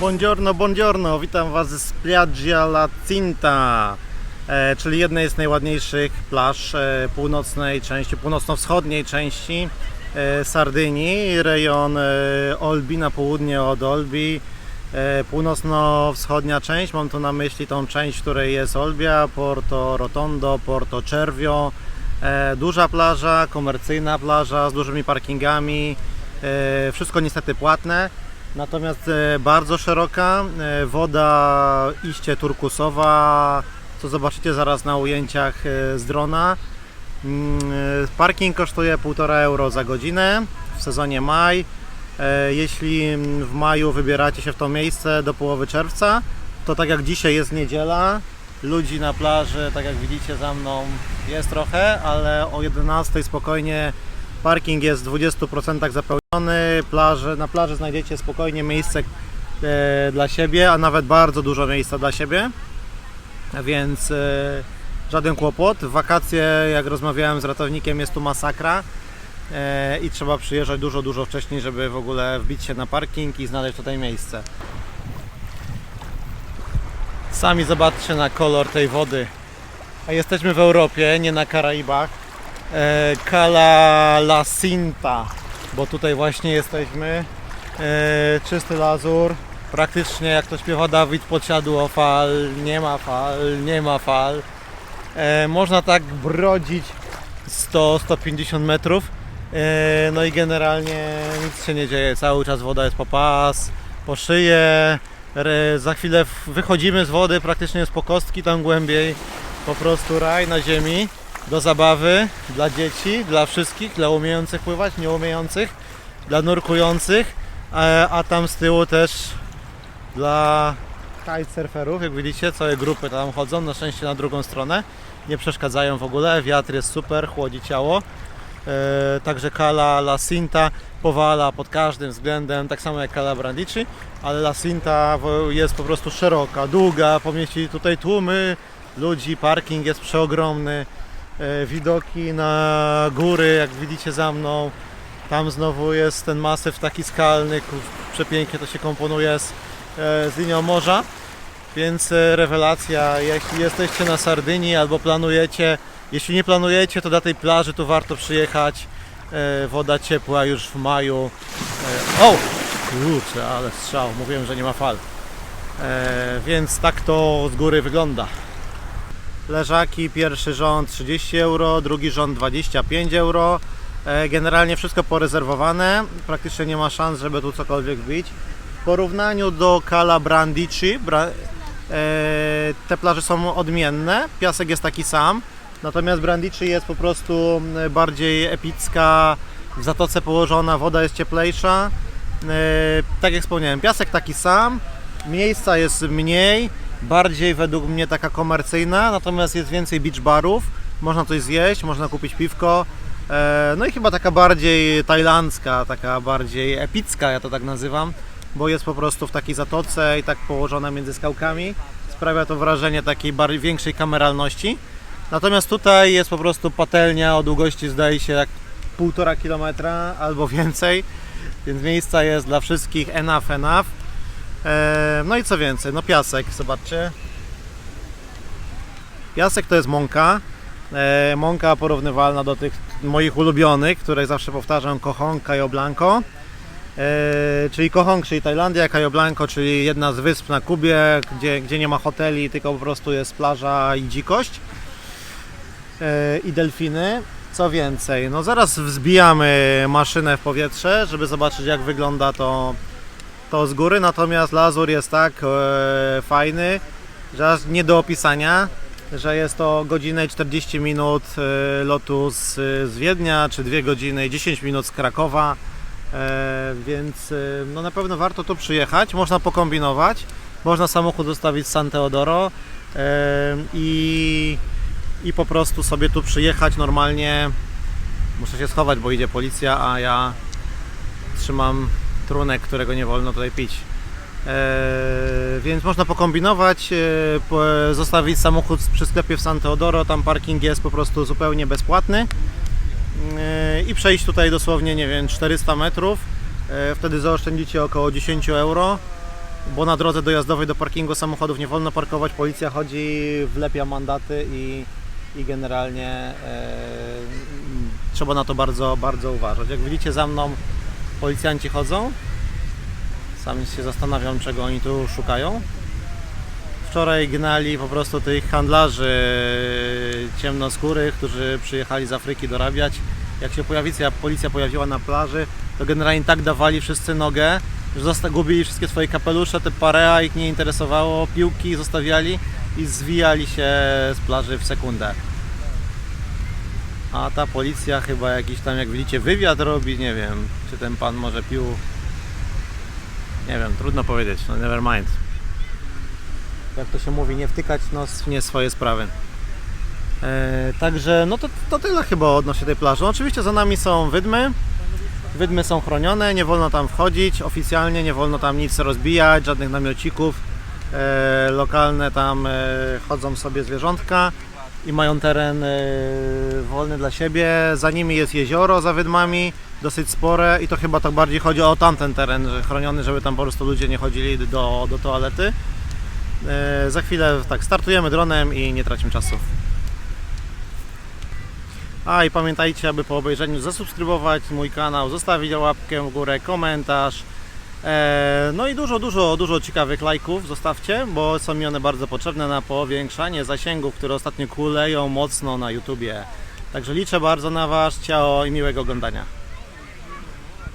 Buongiorno, buongiorno, witam Was z Spiaggia La Cinta, e, czyli jednej z najładniejszych plaż e, północnej części, północno-wschodniej części e, Sardynii, rejon e, Olbi na południe od Olbi, e, północno-wschodnia część, mam tu na myśli tą część, w której jest Olbia, Porto Rotondo, Porto Cervio, e, duża plaża, komercyjna plaża z dużymi parkingami, e, wszystko niestety płatne. Natomiast e, bardzo szeroka, e, woda iście turkusowa, co zobaczycie zaraz na ujęciach e, z drona. Mm, Parking kosztuje 1,5 euro za godzinę w sezonie maj. Jeśli w maju wybieracie się w to miejsce do połowy czerwca, to tak jak dzisiaj jest niedziela, ludzi na plaży, tak jak widzicie za mną, jest trochę, ale o 11 spokojnie parking jest w 20% zapełniony. Plaże, na plaży znajdziecie spokojnie miejsce e, dla siebie, a nawet bardzo dużo miejsca dla siebie, więc e, żaden kłopot. W wakacje, jak rozmawiałem z ratownikiem, jest tu masakra e, i trzeba przyjeżdżać dużo, dużo wcześniej, żeby w ogóle wbić się na parking i znaleźć tutaj miejsce. Sami zobaczcie na kolor tej wody. A jesteśmy w Europie, nie na Karaibach. E, Cala La Cinta, bo tutaj właśnie jesteśmy. E, czysty lazur. Praktycznie jak to śpiewa Dawid, podsiadło fal, nie ma fal, nie ma fal. E, można tak brodzić 100-150 metrów. E, no i generalnie nic się nie dzieje. Cały czas woda jest po pas, po szyję. Za chwilę wychodzimy z wody, praktycznie jest po kostki tam głębiej. Po prostu raj na ziemi do zabawy dla dzieci, dla wszystkich, dla umiejących pływać, nieumiejących, dla nurkujących, a, a tam z tyłu też dla kitesurferów, jak widzicie, całe grupy tam chodzą, na szczęście na drugą stronę, nie przeszkadzają w ogóle, wiatr jest super, chłodzi ciało. E, także Cala La Cinta powala pod każdym względem, tak samo jak Cala Brandici, ale La Cinta wo- jest po prostu szeroka, długa, pomieści tutaj tłumy ludzi, parking jest przeogromny, widoki na góry, jak widzicie za mną, tam znowu jest ten masyw taki skalny, przepięknie to się komponuje z, e, z linią morza. Więc e, rewelacja, jeśli jesteście na Sardynii albo planujecie, jeśli nie planujecie, to dla tej plaży tu warto przyjechać. E, Woda ciepła już w maju. E, O! Kurczę, ale strzał, mówiłem, że nie ma fal. E, Więc tak to z góry wygląda. Leżaki, pierwszy rząd 30 euro, drugi rząd 25 euro. E, Generalnie wszystko porezerwowane, praktycznie nie ma szans, żeby tu cokolwiek wbić. W porównaniu do Cala Brandici, bra, e, te plaże są odmienne, piasek jest taki sam, natomiast Brandici jest po prostu m, bardziej epicka, w zatoce położona, woda jest cieplejsza. E, tak jak wspomniałem, piasek taki sam, miejsca jest mniej, bardziej według mnie taka komercyjna, natomiast jest więcej beach barów, można coś zjeść, można kupić piwko. E, No i chyba taka bardziej tajlandzka, taka bardziej epicka, ja to tak nazywam, bo jest po prostu w takiej zatoce i tak położona między skałkami. Sprawia to wrażenie takiej większej kameralności. Natomiast tutaj jest po prostu patelnia o długości zdaje się jak półtora kilometra albo więcej, więc miejsca jest dla wszystkich enough, enough. E, No i co więcej, no piasek, zobaczcie. Piasek to jest mąka. E, Mąka porównywalna do tych moich ulubionych, które zawsze powtarzam, Kochong, Cayo Blanco. E, czyli Kochong, czyli Tajlandia, Cayo Blanco, czyli jedna z wysp na Kubie, gdzie, gdzie nie ma hoteli, tylko po prostu jest plaża i dzikość. I delfiny. Co więcej, no zaraz wzbijamy maszynę w powietrze, żeby zobaczyć jak wygląda to, to z góry, natomiast lazur jest tak e, fajny, że aż nie do opisania, że jest to godzinę i 40 minut e, lotu z, z Wiednia, czy 2 godziny i 10 minut z Krakowa, e, więc e, no na pewno warto tu przyjechać, można pokombinować, można samochód zostawić w San Teodoro e, i, i po prostu sobie tu przyjechać normalnie, muszę się schować, bo idzie policja, a ja trzymam trunek, którego nie wolno tutaj pić. Eee, więc można pokombinować, e, zostawić samochód przy sklepie w San Teodoro, tam parking jest po prostu zupełnie bezpłatny e, i przejść tutaj dosłownie, nie wiem, 400 metrów, e, wtedy zaoszczędzicie około 10 euro bo na drodze dojazdowej do parkingu samochodów nie wolno parkować, policja chodzi, wlepia mandaty i, i generalnie e, trzeba na to bardzo, bardzo uważać. Jak widzicie za mną policjanci chodzą, sam się zastanawiam czego oni tu szukają. Wczoraj gnali po prostu tych handlarzy ciemnoskórych, którzy przyjechali z Afryki dorabiać. Jak się policja, policja pojawiła na plaży, to generalnie tak dawali wszyscy nogę, że gubili wszystkie swoje kapelusze, te parea ich nie interesowało, piłki zostawiali i zwijali się z plaży w sekundę. A ta policja chyba jakiś tam, jak widzicie, wywiad robi, nie wiem, czy ten pan może pił. Nie wiem, trudno powiedzieć, no never mind. Jak to się mówi, nie wtykać nos w nie swoje sprawy. E, także no to, to tyle chyba odnośnie tej plaży. Oczywiście za nami są wydmy. Wydmy są chronione, nie wolno tam wchodzić oficjalnie, nie wolno tam nic rozbijać, żadnych namiocików. E, lokalne tam e, chodzą sobie zwierzątka i mają teren e, wolny dla siebie. Za nimi jest jezioro za wydmami, dosyć spore i to chyba tak bardziej chodzi o tamten teren chroniony, żeby tam po prostu ludzie nie chodzili do, do toalety. E, za chwilę tak startujemy dronem i nie tracimy czasu. A i pamiętajcie, aby po obejrzeniu zasubskrybować mój kanał, zostawić łapkę w górę, komentarz. E, no i dużo, dużo, dużo ciekawych lajków zostawcie, bo są mi one bardzo potrzebne na powiększanie zasięgów, które ostatnio kuleją mocno na YouTubie. Także liczę bardzo na Was, ciao i miłego oglądania.